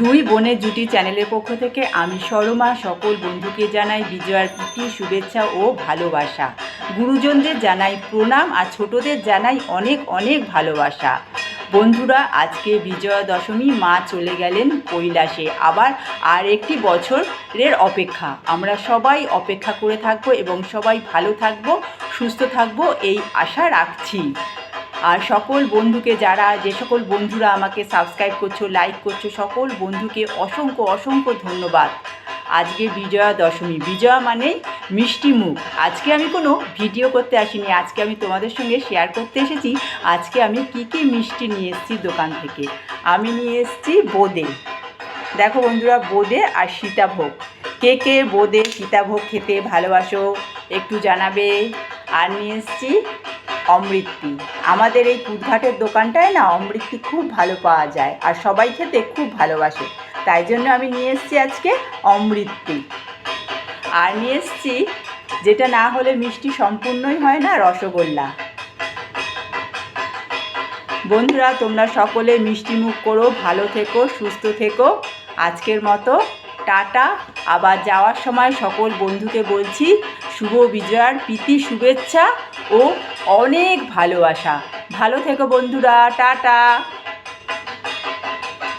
দুই বোনের জুটি চ্যানেলের পক্ষ থেকে আমি সরমা, সকল বন্ধুকে জানাই বিজয়ার প্রীতি, শুভেচ্ছা ও ভালোবাসা। গুরুজনদের জানাই প্রণাম আর ছোটদের জানাই অনেক অনেক ভালোবাসা। বন্ধুরা, আজকে বিজয়া দশমী, মা চলে গেলেন কৈলাসে। আবার আর একটি বছরের অপেক্ষা। আমরা সবাই অপেক্ষা করে থাকব এবং সবাই ভালো থাকব, সুস্থ থাকব, এই আশা রাখছি। আর সকল বন্ধুকে যারা, যে সকল বন্ধুরা আমাকে সাবস্ক্রাইব করছ লাইক করছ, সকল বন্ধুকে অসংখ্য অসংখ্য ধন্যবাদ। আজকে বিজয়া দশমী। বিজয়া মানে মিষ্টি মুখ। আজকে আমি কোনো ভিডিও করতে আসিনি। আজকে আমি তোমাদের সঙ্গে শেয়ার করতে এসেছি। আজকে আমি কি কি মিষ্টি নিয়ে এসেছি দোকান থেকে? আমি নিয়ে এসেছি বোঁদে। দেখো বন্ধুরা, বোঁদে আর সীতাভোগ। কে কে বোঁদে, সীতাভোগ খেতে ভালোবাসো, একটু জানাবে। আর নিয়ে এসেছি অমৃতি আমাদের এই কুদঘাটের দোকানটায় না অমৃতি খুব ভালো পাওয়া যায় আর সবাই খেতে খুব ভালোবাসে। তাই জন্য আমি নিয়ে এসেছি আজকে অমৃতি আর নিয়ে এসেছি যেটা না হলে মিষ্টি সম্পূর্ণই হয় না, রসগোল্লা। বন্ধুরা, তোমরা সকলে মিষ্টি মুখ করো, ভালো থেকো, সুস্থ থেকো। আজকের মতো টাটা। আবার যাওয়ার সময় সকল বন্ধুকে বলছি, শুভ বিজয়ার প্রীতি, শুভেচ্ছা। ও অনেক ভালোবাসা। ভালো থেকো বন্ধুরা টাটা।